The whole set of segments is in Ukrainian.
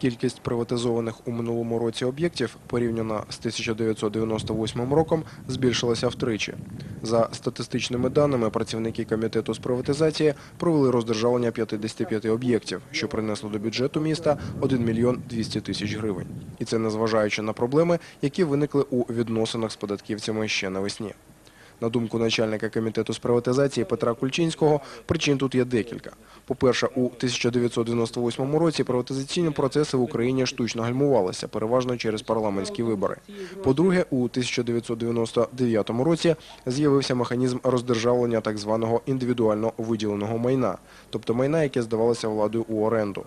Кількість приватизованих у минулому році об'єктів порівняно з 1998 роком збільшилася втричі. За статистичними даними, працівники комітету з приватизації провели роздержавлення 55 об'єктів, що принесло до бюджету міста 1 мільйон 200 тисяч гривень. І це незважаючи на проблеми, які виникли у відносинах з податківцями ще навесні. На думку начальника комітету з приватизації Петра Кульчинського, причин тут є декілька. По-перше, у 1998 році приватизаційні процеси в Україні штучно гальмувалися, переважно через парламентські вибори. По-друге, у 1999 році з'явився механізм роздержавлення так званого індивідуально виділеного майна, тобто майна, яке здавалося владою у оренду.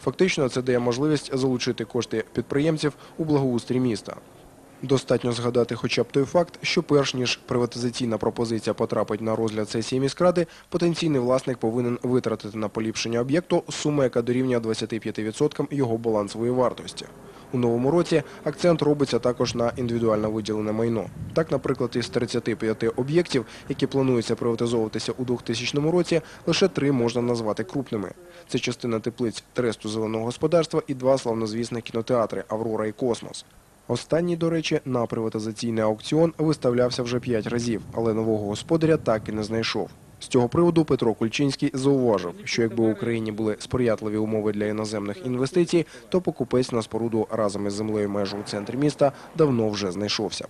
Фактично, це дає можливість залучити кошти підприємців у благоустрій міста. Достатньо згадати хоча б той факт, що перш ніж приватизаційна пропозиція потрапить на розгляд сесії міськради, потенційний власник повинен витратити на поліпшення об'єкту суму, яка дорівнює 25% його балансової вартості. У новому році акцент робиться також на індивідуально виділене майно. Так, наприклад, із 35 об'єктів, які плануються приватизовуватися у 2000 році, лише три можна назвати крупними. Це частина теплиць Тресту зеленого господарства і два славнозвісних кінотеатри «Аврора» і «Космос». Останній, до речі, на приватизаційний аукціон виставлявся вже п'ять разів, але нового господаря так і не знайшов. З цього приводу Петро Кульчинський зауважив, що якби в Україні були сприятливі умови для іноземних інвестицій, то покупець на споруду разом із землею межу у центрі міста давно вже знайшовся.